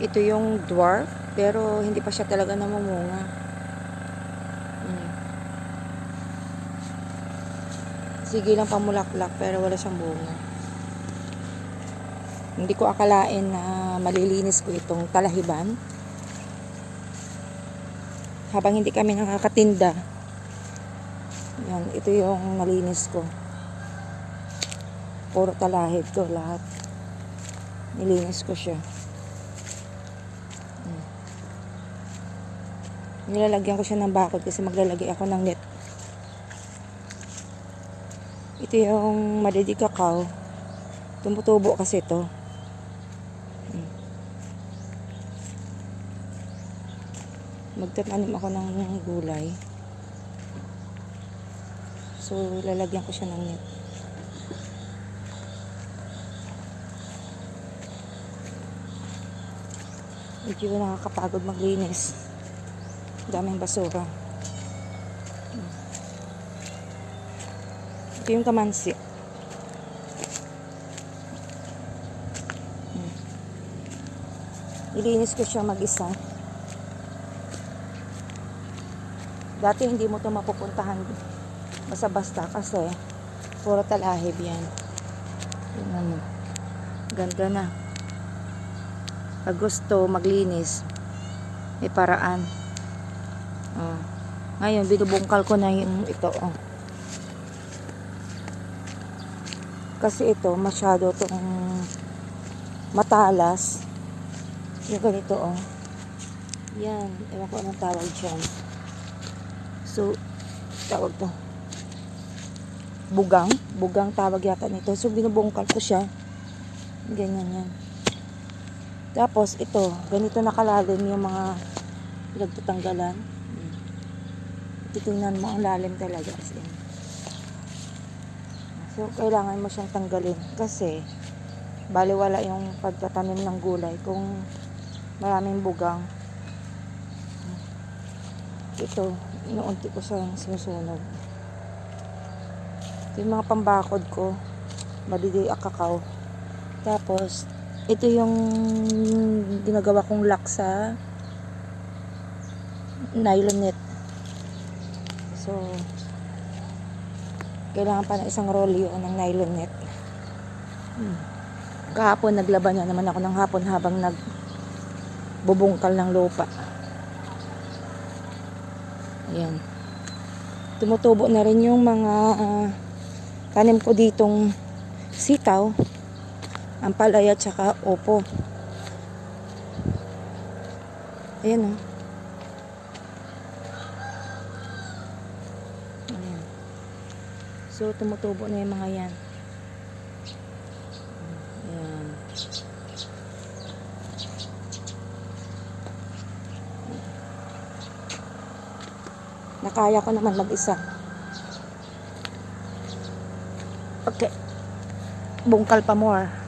Ito yung dwarf, pero hindi pa siya talaga namumunga. Mm. Sige lang pamulaklak, pero wala siyang bunga. Hindi ko akalain na malilinis ko itong talahiban. Habang hindi kami nakakatinda, yan, ito yung nalinis ko. Puro talahib to lahat. Nilinis ko siya. Nilalagyan ko siya ng bakod kasi maglalagay ako ng net. Ito yung madidi kakao. Tumutubo kasi ito. Hmm. Magtatanim ako ng gulay. So, lalagyan ko siya ng net. Medyo nakakapagod maglinis. Daming basura. Ito yung kamansi. Ilinis ko siya mag-isa. Dati hindi mo to mapupuntahan basta-basta kasi puro talahib yan. Tingnan mo. Ganda na. Pag gusto maglinis, may paraan. Oh. Ngayon, binubungkal ko na yung ito. Oh. Kasi ito, masyado tong matalas. Yung ganito, oh. Yan. Ewan ko anong tawag dyan. So, tawag to. Bugang. Bugang tawag yata nito. So, binubungkal ko siya. Ganyan yan. Tapos, ito, ganito nakalalim yung mga pinagtatanggalan. Titingnan mo, ang lalim talaga. As in. So, kailangan mo siyang tanggalin. Kasi, baliwala yung pagtatanim ng gulay kung maraming bugang. Ito, inuunti ko siyang sinusunog. Ito yung mga pambakod ko. Madiday kakao. Tapos, ito yung ginagawa kong lock sa nylon net. So, kailangan pa ng isang rolyo ng nylon net. Hmm. Kahapon, naglaban na naman ako ng hapon habang nag bubungkal ng lupa. Ayan. Tumutubo na rin yung mga ah, tanim ko ditong sitaw ang palaya tsaka opo. Ayan o. Ayan. So, tumutubo na yung mga yan. Ayan. Nakaya ko naman mag-isa. Okay. Bungkal pa more.